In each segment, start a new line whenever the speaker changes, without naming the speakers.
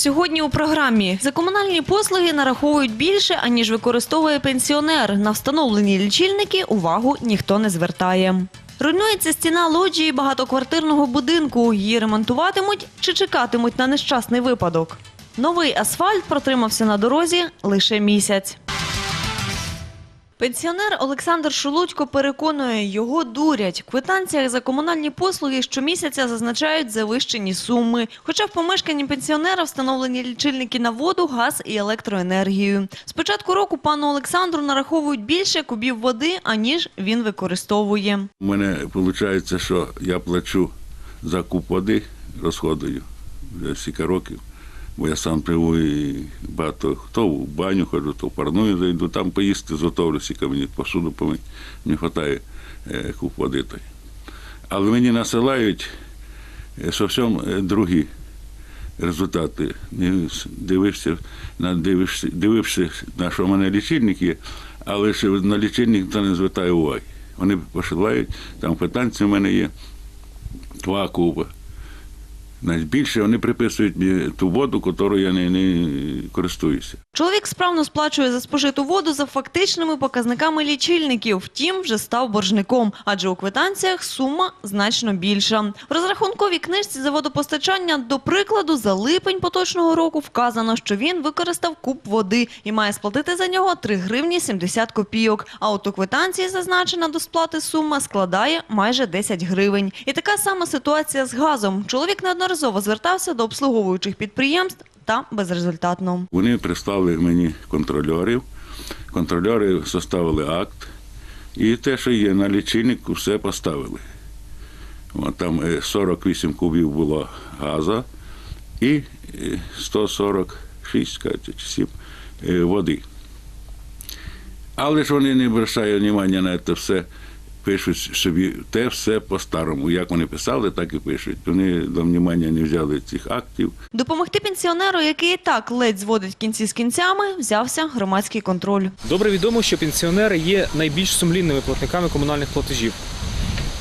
Сьогодні у програмі за комунальні послуги нараховують більше, аніж використовує пенсіонер. На встановлені лічильники увагу ніхто не звертає. Руйнується стіна лоджії багатоквартирного будинку. Її ремонтуватимуть чи чекатимуть на нещасний випадок. Новий асфальт протримався на дорозі лише місяць. Пенсіонер Олександр Шулудько переконує, його дурять. В квитанціях за комунальні послуги щомісяця зазначають завищені суми. Хоча в помешканні пенсіонера встановлені лічильники на воду, газ і електроенергію. З початку року пану Олександру нараховують більше кубів води, аніж він використовує.
У мене виходить, що я плачу за куб води, розходую вже стільки років, бо я сам і багато хто в баню ходжу, то в парную зайду, там поїсти зготовлю, стільки мені посуду помить, не вистачає е, куб води. Але мені насилають е, зовсім е, другі результати. Дивишся, на- дивишся, дивишся, на що в мене лічильник є, але ж на лічильник ніхто не звертає уваги. Вони посилають, там квитанції в мене є, два куба. Навіть більше вони приписують мені ту воду, якою я не, не користуюся.
Чоловік справно сплачує за спожиту воду за фактичними показниками лічильників. Втім, вже став боржником, адже у квитанціях сума значно більша. В розрахунковій книжці за водопостачання, до прикладу, за липень поточного року вказано, що він використав куб води і має сплатити за нього 3 гривні 70 копійок. А от у квитанції зазначена до сплати сума складає майже 10 гривень. І така сама ситуація з газом. Чоловік неодноразово звертався до обслуговуючих підприємств та безрезультатно.
Вони прислали мені контрольорів. Контрольори составили акт, і те, що є на лічильнику, все поставили. Там е, 48 кубів було газу і е, 146 кажуть, 7 е, води. Але ж вони не обращають увагу на це все. Пишуть собі те все по-старому. Як вони писали, так і пишуть. Вони до внимання не взяли цих актів.
Допомогти пенсіонеру, який і так ледь зводить кінці з кінцями, взявся громадський контроль.
Добре відомо, що пенсіонери є найбільш сумлінними платниками комунальних платежів.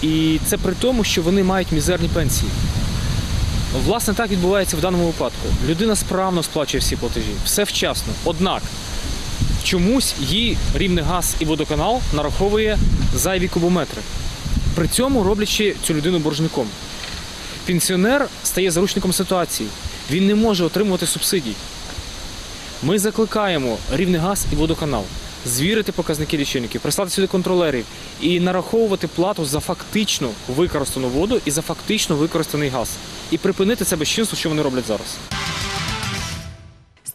І це при тому, що вони мають мізерні пенсії. Власне, так відбувається в даному випадку. Людина справно сплачує всі платежі, все вчасно. Однак чомусь їй рівний газ і водоканал нараховує зайві кубометри. При цьому роблячи цю людину боржником. Пенсіонер стає заручником ситуації. Він не може отримувати субсидій. Ми закликаємо рівний газ і водоканал звірити показники лічильників, прислати сюди контролерів і нараховувати плату за фактично використану воду і за фактично використаний газ. І припинити це безчинство, що вони роблять зараз.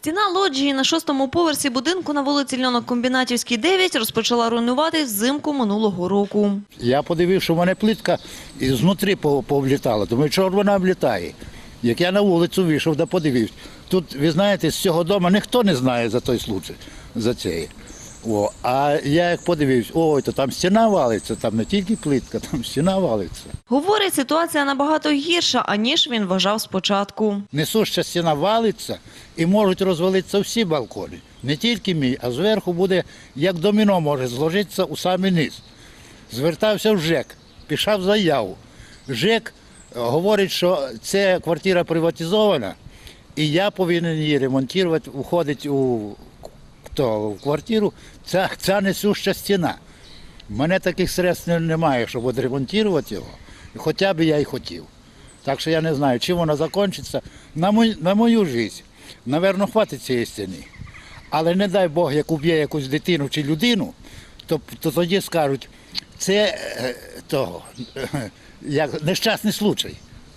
Стіна лоджії на шостому поверсі будинку на вулиці Льонокомбінатівській, 9 розпочала руйнуватись взимку минулого року.
Я подивив, що в мене плитка і знутрі пов- повлітала. Думаю, чого вона влітає? Як я на вулицю вийшов, да подивився. Тут, ви знаєте, з цього дому ніхто не знає за той случай, за це. О, а я як подивився, ой, то там стіна валиться, там не тільки плитка, там стіна валиться.
Говорить, ситуація набагато гірша, аніж він вважав спочатку.
Несуща стіна валиться і можуть розвалитися всі балкони. Не тільки мій, а зверху буде, як доміно може зложитися у самий низ. Звертався в ЖЕК, пішов заяву. ЖЕК е, говорить, що ця квартира приватизована, і я повинен її ремонтувати, входить у хто, в квартиру ця, ця несуща стіна. У мене таких средств немає, щоб відремонтувати його. Хоча б я й хотів. Так що я не знаю, чим вона закінчиться. На мою, на мою життя, напевно, хватить цієї стіни. Але не дай Бог, як уб'є якусь дитину чи людину, то, то тоді скажуть, це е, того, як нещасний случай.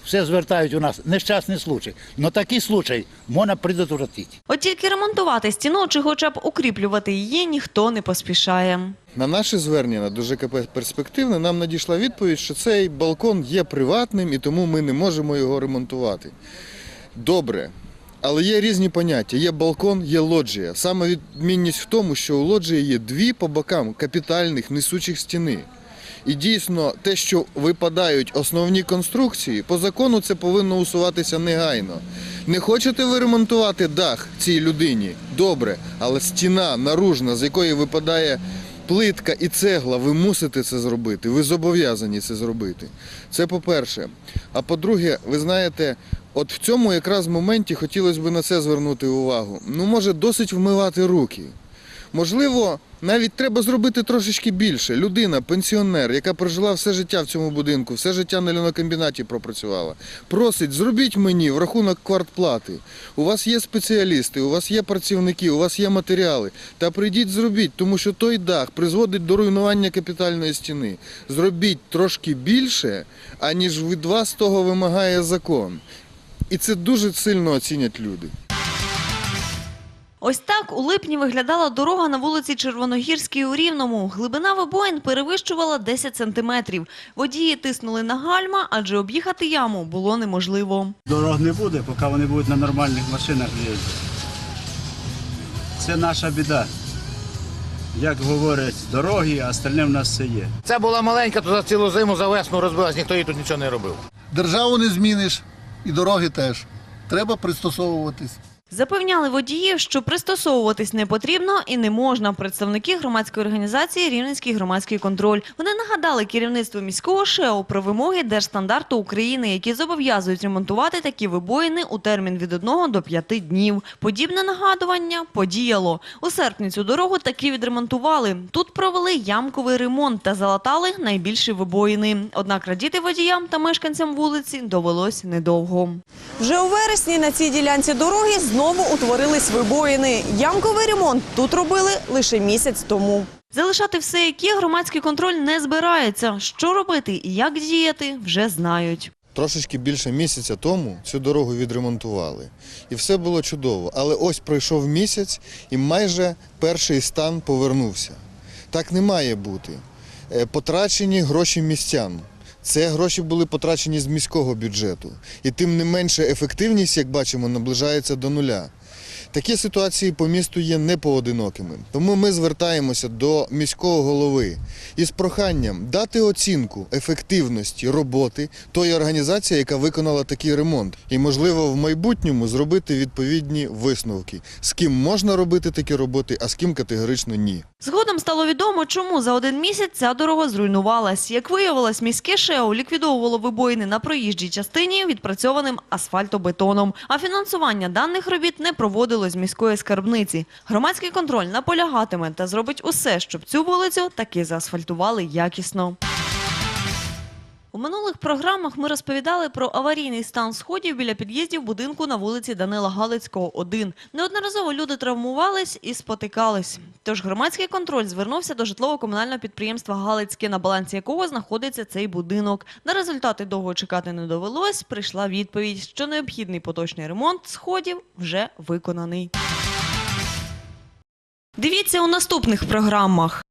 Все звертають у нас нещасний случай. Но такий случай можна предотвратити.
От тільки ремонтувати стіну чи хоча б укріплювати її ніхто не поспішає.
На наше звернення ЖКП перспективне нам надійшла відповідь, що цей балкон є приватним і тому ми не можемо його ремонтувати. Добре. Але є різні поняття. Є балкон, є лоджія. Саме відмінність в тому, що у лоджії є дві по бокам капітальних несучих стіни. І дійсно, те, що випадають основні конструкції, по закону це повинно усуватися негайно. Не хочете ви ремонтувати дах цій людині? Добре, але стіна наружна, з якої випадає плитка і цегла, ви мусите це зробити, ви зобов'язані це зробити. Це по-перше. А по-друге, ви знаєте, от в цьому якраз моменті хотілося б на це звернути увагу. Ну, може, досить вмивати руки. Можливо, навіть треба зробити трошечки більше. Людина, пенсіонер, яка прожила все життя в цьому будинку, все життя на льонокомбінаті пропрацювала, просить, зробіть мені в рахунок квартплати. У вас є спеціалісти, у вас є працівники, у вас є матеріали. Та прийдіть, зробіть, тому що той дах призводить до руйнування капітальної стіни. Зробіть трошки більше, аніж від вас того вимагає закон. І це дуже сильно оцінять люди.
Ось так у липні виглядала дорога на вулиці Червоногірській у Рівному. Глибина вибоїн перевищувала 10 сантиметрів. Водії тиснули на гальма, адже об'їхати яму було неможливо.
Дорог не буде, поки вони будуть на нормальних машинах їздити. Це наша біда. Як говорять, дороги, а остальне в нас все є.
Це була маленька, то за цілу зиму за весну розбилась, ніхто їй тут нічого не робив.
Державу не зміниш і дороги теж. Треба пристосовуватись.
Запевняли водіїв, що пристосовуватись не потрібно і не можна. Представники громадської організації Рівненський громадський контроль. Вони нагадали керівництву міського ШЕО про вимоги Держстандарту України, які зобов'язують ремонтувати такі вибоїни у термін від 1 до 5 днів. Подібне нагадування подіяло. У серпні цю дорогу таки відремонтували. Тут провели ямковий ремонт та залатали найбільші вибоїни. Однак радіти водіям та мешканцям вулиці довелось недовго.
Вже у вересні на цій ділянці дороги знову утворились вибоїни. Ямковий ремонт тут робили лише місяць тому.
Залишати все, як є, громадський контроль не збирається. Що робити і як діяти, вже знають.
Трошечки більше місяця тому цю дорогу відремонтували. І все було чудово. Але ось пройшов місяць і майже перший стан повернувся. Так не має бути. Е, Потрачені гроші містян. Це гроші були потрачені з міського бюджету. І тим не менше ефективність, як бачимо, наближається до нуля. Такі ситуації по місту є непоодинокими. Тому ми звертаємося до міського голови із проханням дати оцінку ефективності роботи тої організації, яка виконала такий ремонт, і можливо в майбутньому зробити відповідні висновки, з ким можна робити такі роботи, а з ким категорично ні.
Згодом стало відомо, чому за один місяць ця дорога зруйнувалась. Як виявилось, міське ШЕО ліквідовувало вибоїни на проїжджій частині відпрацьованим асфальтобетоном. А фінансування даних робіт не проводилось з міської скарбниці. Громадський контроль наполягатиме та зробить усе, щоб цю вулицю таки заасфальтували якісно. У минулих програмах ми розповідали про аварійний стан сходів біля під'їздів будинку на вулиці Данила Галицького, 1. Неодноразово люди травмувались і спотикались. Тож громадський контроль звернувся до житлово-комунального підприємства Галицьке, на балансі якого знаходиться цей будинок. На результати довго чекати не довелось. Прийшла відповідь, що необхідний поточний ремонт сходів вже виконаний. Дивіться у наступних програмах.